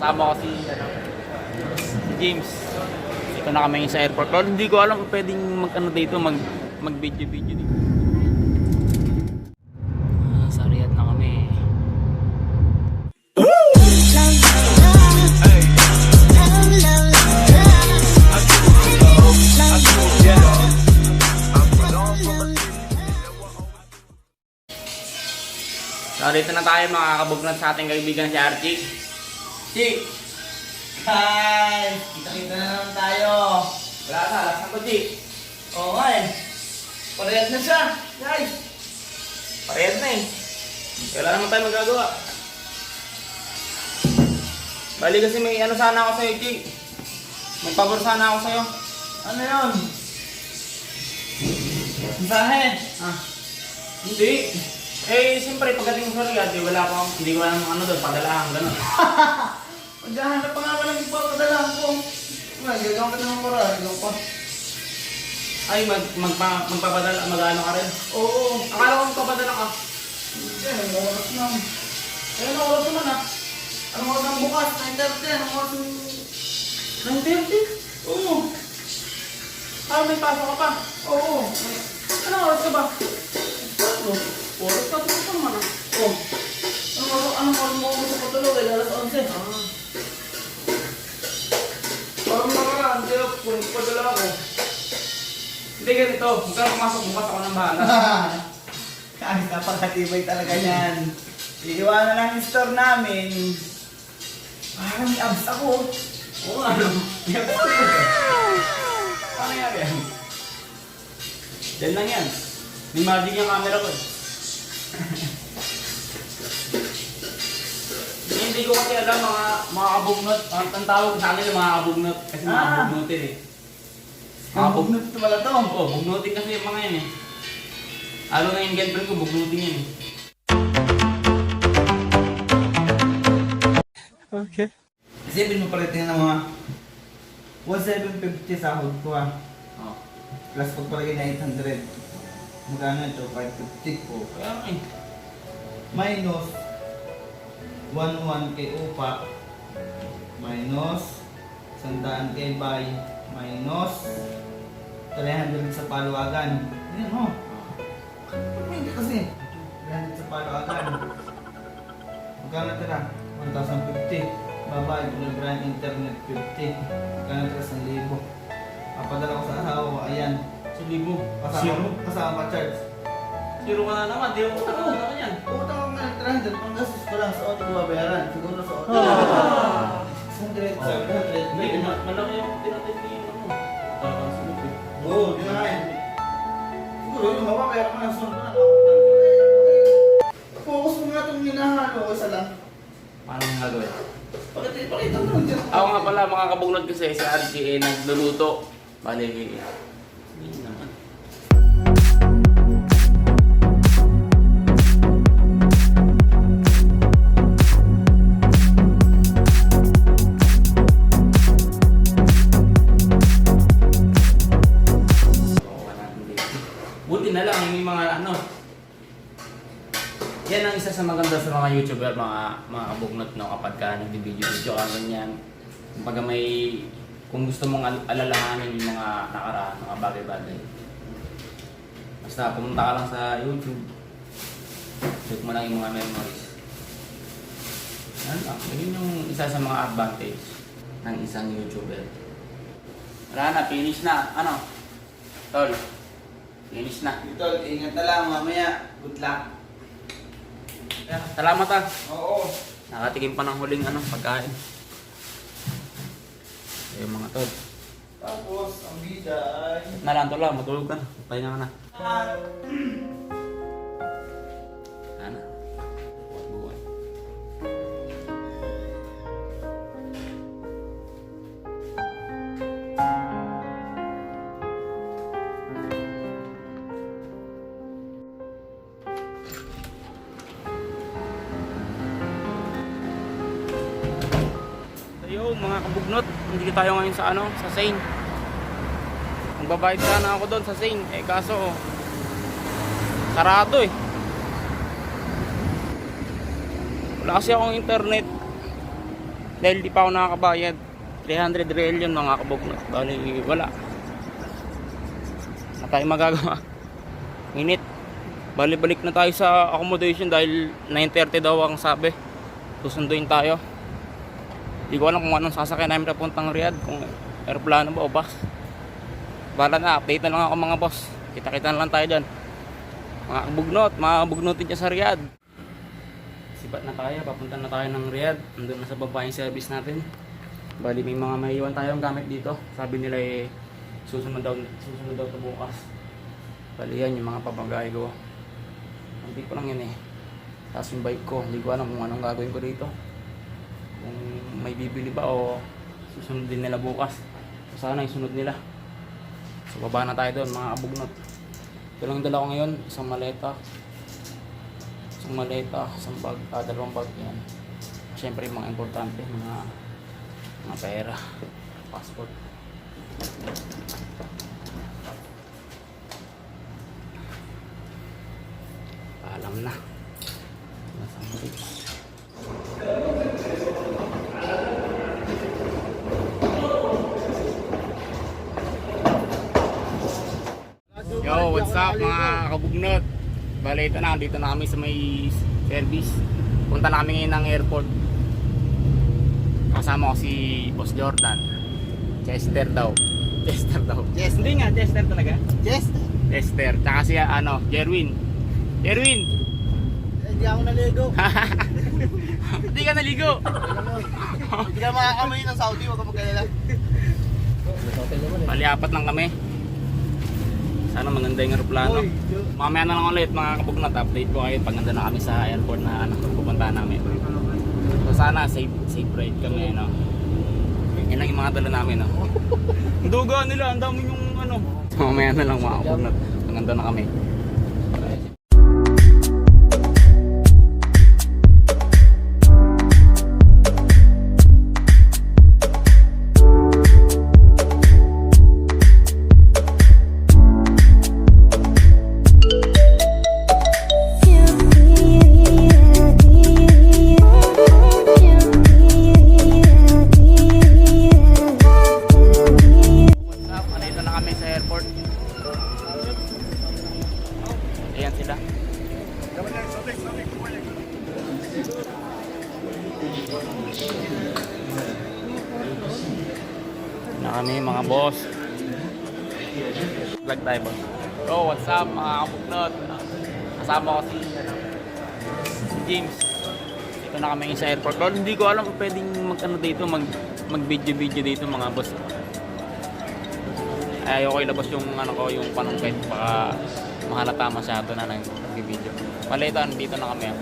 kasama ko si, ano, James. Dito na kami sa airport. Pero hindi ko alam kung pwedeng mag ano dito, mag mag video video dito. Ah. So dito na tayo makakabugnat sa ating kaibigan si Archie. Si! Hi! Kita-kita na naman tayo. Wala na, alas na ko. Oo nga eh. Parehas na siya, guys. Parehas na eh. Wala naman tayo magagawa. Bali kasi may ano sana ako sa'yo, Chi. May pabor sana ako sa'yo. Ano yun? Mensahe. Ah. Hindi. Eh, siyempre, pagdating sa eh, wala pa, hindi ko alam ano doon, padalahan, gano'n. Maghahanap pa nga pala ng papadala ko. Well, gagawin ka naman para. Ikaw pa. Ay, mag, magpa, magpapadala, mag-ano ka rin. Oo. Akala ko magpapadala ka. Hindi, ang oras na. Eh, ano oras naman ah? Anong oras ng bukas? 9.30. Anong oras ng... 9.30? Oo. Ah, may pasok ka pa. Oo. Anong oras ka ba? Ano? Oras ka, tulog ka naman ah. Oo. Anong oras, anong oras mo ako sa patulog? Eh, alas 11. Ah. Nakaraan, kaya kung padala ako. Hindi ganito, huwag ka pumasok bukas ako ng bahala. Kahit napakatibay talaga yan. Iiwanan lang yung store namin. Parang may abs ako. Oo nga, ano? Paano nangyari yan? Yan lang yan. May magic yung camera ko Hindi, ko kasi alam mga mga kabugnot. Ang ang tawag sa akin mga kabugnot. Kasi mga Ah. bugnutin eh. Mga Ang bug... bugnot pala to. Oo, bugnutin kasi yung mga yan eh. Ano na yung girlfriend ko, bugnutin yan eh. Isipin mo pala ito ng mga 1,750 sahod ko ah. Oh. Plus pagpalagay na 800. Magkano ito? 550 po. Kaya eh. Minus 11 kay upa. Minus 100 kay bay. Minus 300 sa paluagan. Yan oh. Hindi kasi. 300 sa paluagan. Magkano tira? 1,050. Babae, brand internet 50. Magkano tira? 1,000. Papadala ko sa asawa. Ayan. Sa libo. Kasama, Zero. kasama pa charge. Zero ka na naman. Di ako utang na naman yan. Utang 300, pang gastos ko lang sa auto ko babayaran. Siguro sa auto. 600, 700. Hindi, ma- malaki yung ano. Ah, sunod eh. Oo, di na kaya. Siguro yung mababayaran ko ng sunod na. Focus mo nga itong hinahalo ko isa lang. Paano yung gagawin? Bakit ipakita mo lang dyan? Ako nga pala, mga kabugnod kasi si RGA nagluluto. Bali, sa maganda sa mga YouTuber, mga mga kabugnot no kapag ka nagbi-video-video ka ganyan. Kumbaga may kung gusto mong al- alalahanin yung mga nakaraan, mga bagay-bagay. Basta pumunta ka lang sa YouTube. Check mo lang yung mga memories. Yan lang. Yun yung isa sa mga advantage ng isang YouTuber. Wala na, finish na. Ano? Tol, finish na. Ito, ingat na lang mamaya. Good luck. Salamat ah. Oo. Nakatikim pa ng huling ano, pagkain. Yung mga tol. Tapos, ang bida ay... Nalang tol lang, matulog ka na. Pahinga ka na. Ah, Kabugnot, hindi tayo ngayon sa ano, sa Saint. Magbabayad sana ako doon sa Saint, eh kaso sarado eh. Wala kasi akong internet. Dahil di pa ako nakakabayad. 300 real yun mga kabugnot. Bali, wala. Na tayo magagawa. Init. Bali, balik na tayo sa accommodation dahil 9.30 daw ang sabi. Susunduin tayo. Hindi ko alam kung anong sasakyan namin papuntang Riyadh. Kung aeroplano ba o bus. Bala na, update na lang ako mga boss. Kita-kita na lang tayo dyan. Mga kabugnot, mga kabugnotin dyan sa Riyadh. Sibat na tayo, papunta na tayo ng Riyadh. Andun na sa baba yung service natin. Bali may mga maiwan tayong gamit dito. Sabi nila eh, susunod daw, susunod daw ito bukas. Bali yan yung mga pabagay ko. Hindi ko lang yun eh. Tapos yung bike ko, hindi ko alam kung anong gagawin ko dito. Kung may bibili ba o susunod din nila bukas. Sana isunod nila. So baba na tayo doon mga abugnot. Ito lang dala ko ngayon, isang maleta. Isang maleta, isang bag, ah, dalawang bag yan. Siyempre yung mga importante, mga mga pera, passport. Paalam na. Mga kabugnot? Bale, ito na, dito na kami sa may service. Punta na kami ngayon ng airport. Kasama ko si Boss Jordan. Chester daw. Chester daw. Yes. Hindi nga, Chester talaga. Yes. Chester. Tsaka si ano, Jerwin. Jerwin! Hindi ako naligo. Hindi ka naligo! Hindi ka makakamay ng Saudi, huwag ka magkalala. Bali, apat lang kami. Sana maganda yung aeroplano. Mamaya na lang ulit mga kabugnot. Update ko kayo pag nandun na kami sa airport na ano, pupunta namin. So sana safe, safe ride kami. No? Yan lang yung mga dala namin. No? Ang duga nila, ang dami yung ano. So, mamaya na lang mga kabugnot. Pag nandun na kami. What's up mga kabugnot? Kasama ko si, ano, James. Ito na kami sa airport. Pero hindi ko alam kung pwedeng mag ano dito, mag mag video video dito mga boss. Ay, ayoko ilabas yung ano ko, yung panungkit baka mahalata masyado na nag video. Malitan, dito na kami. ah.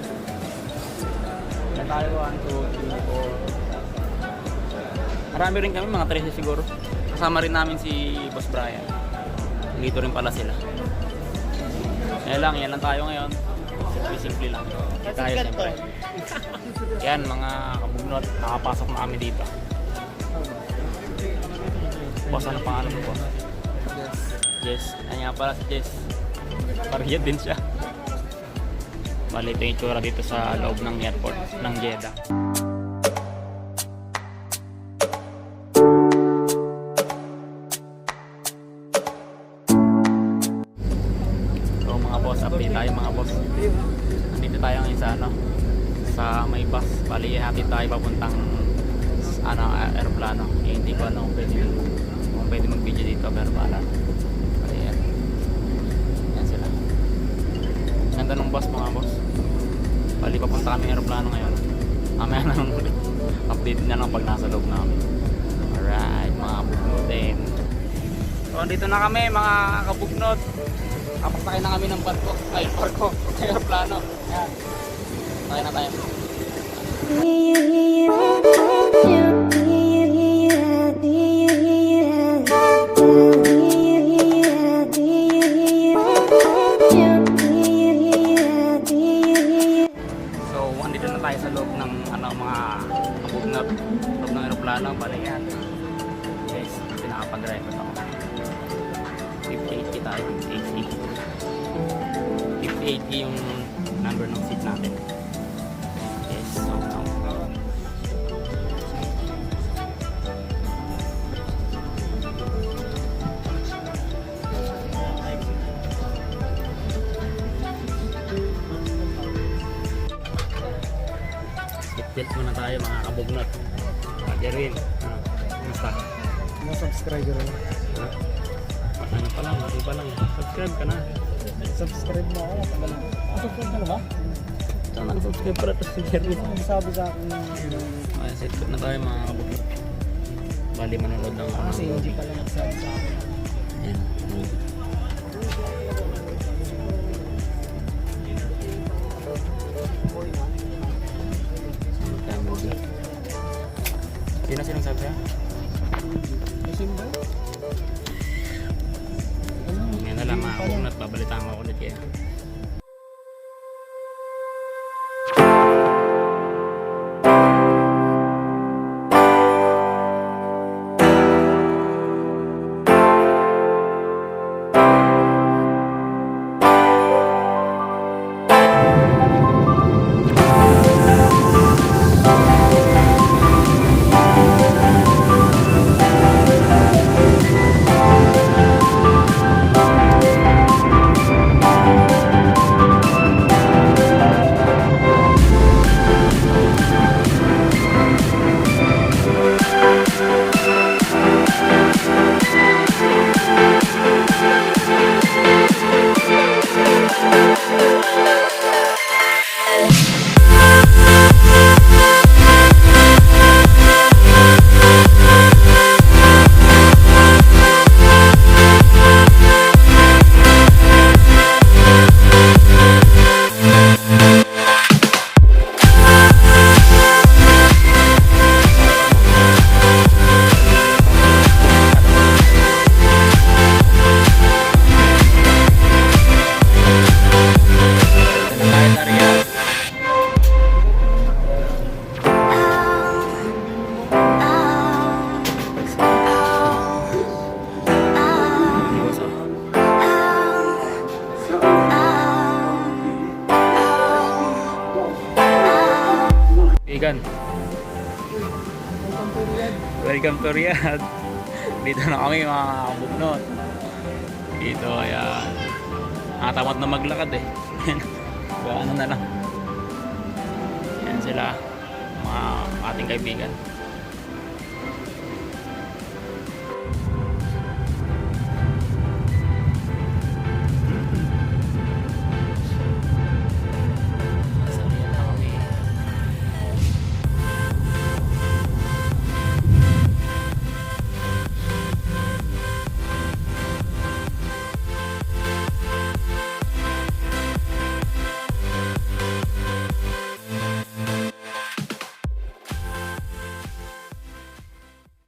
Yan tayo, 1, 2, 3, 4. Marami rin kami, mga 13 siguro. Kasama rin namin si Boss Brian. Dito rin pala sila. Yan lang, yan lang tayo ngayon. Simple-simple lang. Tayo siyempre. Yan, mga kabugnot, nakapasok na kami dito. Boss, ano pangalan mo, boss? Jess. Ano nga pala si Jess? Parehiyad din siya. Bali, ito yung itsura dito sa loob ng airport ng Jeddah. Tayo mga boss. Nandito tayo ngayon sa ano, sa may bus. Bali, hatid tayo papuntang ano, aeroplano. Eh, hindi ko ano kung pwede, kung pwede mag-video dito pero bahala. Bali, yan. Yan sila. Ganda ng bus mga boss. Bali, papunta kami aeroplano ngayon. Mamaya na lang. Update na lang pag nasa loob na kami. Alright, mga kabugnotin. So, andito na kami mga kabugnot. Kapasakay na kami ng barko. Ay, barko. Aeroplano. Yan. Sakay na tayo. Mga kabugnot. Ah, Jerwin, ano? Kumusta? Mga subscriber mo. Ha? Ano pa lang, hindi pa lang. Subscribe ka na. Subscribe mo ako. Na. Ah, subscribe ka na ba? Saan nag-subscribe para to si Jerwin? Ano sabi sa akin. Ay, set na tayo mga kabugnot. Bali manonood ng Ah, si Angie pala nagsabi sa akin. Ayan. Magkamali. Sino sinong sabi siya? Kasi ba? Ngayon na lang mga kabugnot, babalitaan ko ulit kaya. Vegan. Welcome to Riyadh. Dito na kami mga kabugnot. Dito ayan. Nakatamad na maglakad eh. Kaya ano na lang. Yan sila mga ating kaibigan.